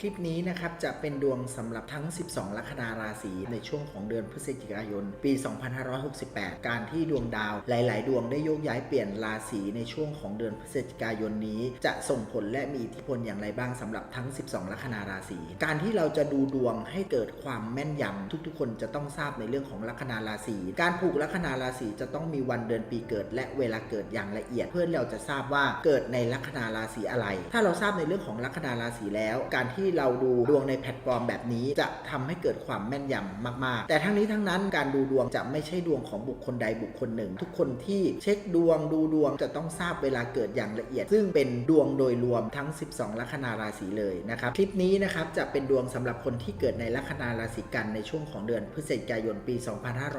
คลิปนี้นะครับจะเป็นดวงสำหรับทั้ง 12 ลัคนาราศีในช่วงของเดือนพฤศจิกายน ปี 2568 การที่ดวงดาวหลาย ๆ ดวงได้โยกย้ายเปลี่ยนราศีในช่วงของเดือนพฤศจิกายนนี้ จะส่งผลและมีอิทธิพลอย่างไรบ้างสำหรับทั้ง 12 ลัคนาราศีการที่เราจะดูดวงให้เกิดความแม่นยำทุก ๆ คนจะต้องทราบในเรื่องของลัคนาราศีการผูกลัคนาราศีจะต้องมีวันเดือนปีเกิด และเวลาเกิดอย่างละเอียด เพื่อเราจะทราบว่าเกิดในลัคนาราศีอะไร ถ้าเราทราบในเรื่องของลัคนาราศีแล้ว การที่เราดูดวงในแพลตฟอร์มแบบนี้ จะทำให้เกิดความแม่นยำมาก ๆ แต่ทั้งนี้ทั้งนั้นการดูดวงจะไม่ใช่ดวงของบุคคลใดบุคคลหนึ่ง ทุกคนที่เช็คดวงดูดวงจะต้องทราบเวลาเกิดอย่างละเอียด ซึ่งเป็นดวงโดยรวมทั้ง 12 ลัคนาราศีเลยนะครับคลิปนี้นะครับจะเป็นดวงสำหรับคนที่เกิดในลัคนาราศีกันในช่วงของเดือนพฤศจิกายนปี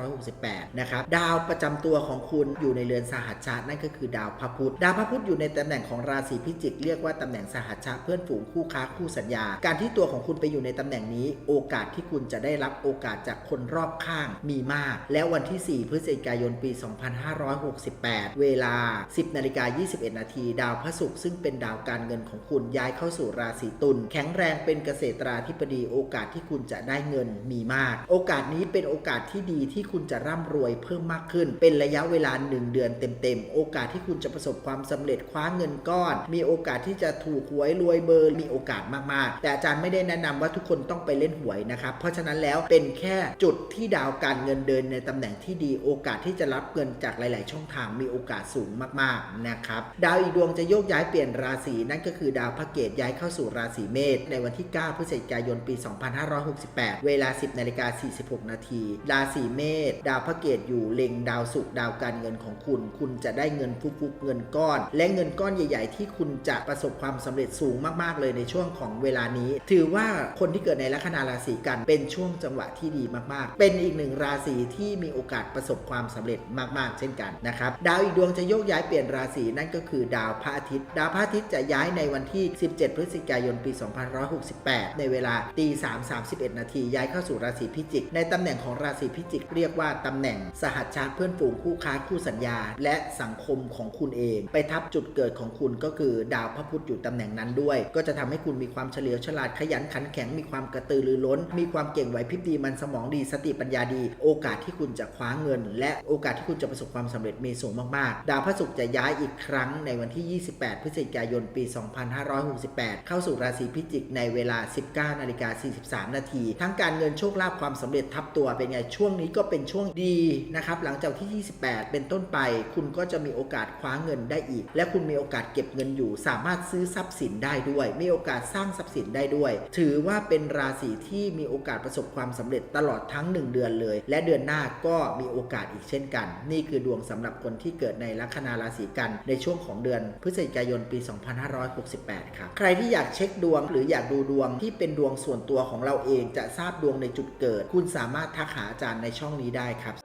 2568 นะครับดาวประจำตัวของคุณอยู่ในเรือนสหัชชานั่นก็คือดาวพระพุธดาวพระพุธอยู่ในตำแหน่งของราศีพิจิกเรียกว่าตำแหน่งสหัชชาเพื่อนฝูงคู่ค้าคู่สัญญาการที่ตัวของคุณไปอยู่ในตำแหน่งนี้ โอกาสที่คุณจะได้รับโอกาสจากคนรอบข้างมีมาก แล้ววันที่ 4 พฤศจิกายนปี 2568 เวลา 10นาฬิกา21 นาที ดาวพระศุกร์ซึ่งเป็นดาวการเงินของคุณย้ายเข้าสู่ราศีตุลแข็งแรงเป็นเกษตราธิบดีโอกาสที่คุณจะได้เงินมีมาก โอกาสนี้เป็นโอกาสที่ดีที่คุณจะร่ำรวยเพิ่มมากขึ้น เป็นระยะเวลา 1 เดือนเต็มๆ โอกาสที่คุณจะประสบความสำเร็จคว้าเงินก้อน มีโอกาสที่จะถูกหวยรวยเบอร์มีโอกาสมากๆแต่อาจารย์ไม่ได้แนะนำว่าทุกคนต้องไปเล่นหวยนะครับ เพราะฉะนั้นแล้วเป็นแค่จุดที่ดาวการเงินเดินในตำแหน่งที่ดีโอกาสที่จะรับเงินจากหลาย ๆ ช่องทางมีโอกาสสูงมาก ๆ นะครับ ดาวอีกดวงจะโยกย้ายเปลี่ยนราศีนั่นก็คือดาวพระเกตย้ายเข้าสู่ราศีเมษในวันที่ 9 พฤศจิกายน ปี 2568 เวลา 10นาฬิกา46 นาที ราศีเมษดาวพระเกตอยู่เล็งดาวศุกดาวการเงินของคุณ คุณจะได้เงินฟุกๆเงินก้อน และเงินก้อนใหญ่ ๆ ที่คุณจะประสบความสำเร็จสูงมาก ๆ เลยในช่วงของเวลานี้ ถือว่าคนที่เกิดในลัคนาราศีกันเป็นช่วงจังหวะที่ดีมากๆ เป็นอีกหนึ่งราศีที่มีโอกาสประสบความสำเร็จมากๆ เช่นกันนะครับ ดาวอีกดวงจะโยกย้ายเปลี่ยนราศีนั่นก็คือดาวพระอาทิตย์ ดาวพระอาทิตย์จะย้ายในวันที่ 17 พฤศจิกายนปี 2568 ในเวลาตี3 31 นาทีย้ายเข้าสู่ราศีพิจิก ในตำแหน่งของราศีพิจิกเรียกว่าตำแหน่งสหัชชาเพื่อนฝูงคู่ค้าคู่สัญญา และสังคมของคุณเอง ไปทับจุดเกิดของคุณก็คือดาวพระพุธอยู่ตำแหน่งนั้นด้วย ก็จะทำให้คุณมีความเฉลียวฉลาดขยันขันแข็งมีความกระตือรือร้น มีความเก่งไหวพริบดีมันสมองดีสติปัญญาดี โอกาสที่คุณจะคว้าเงิน และโอกาสที่คุณจะประสบความสำเร็จมีสูงมากๆ ดาวพระศุกร์จะย้ายอีกครั้งในวันที่ 28 พฤศจิกายน ปี 2568 เข้าสู่ราศีพิจิกในเวลา 19นาฬิกา43 นาที ทั้งการเงินโชคลาภความสำเร็จทับตัวเป็นไงช่วงนี้ก็เป็นช่วงดีนะครับหลังจากที่ 28 เป็นต้นไป คุณก็จะมีโอกาสคว้าเงินได้อีก และคุณมีโอกาสเก็บเงินอยู่ สามารถซื้อทรัพย์สินได้ด้วย มีโอกาสสร้างทรัพย์สินได้ด้วย ถือว่าเป็นราศีที่มีโอกาสประสบความสำเร็จตลอดทั้ง 1 เดือนเลย และเดือนหน้าก็มีโอกาสอีกเช่นกัน นี่คือดวงสำหรับคนที่เกิดในลัคนาราศีกันในช่วงของเดือนพฤศจิกายนปี 2568 ครับ ใครที่อยากเช็คดวงหรืออยากดูดวงที่เป็นดวงส่วนตัวของเราเองจะทราบดวงในจุดเกิด คุณสามารถทักหาอาจารย์ในช่องนี้ได้ครับ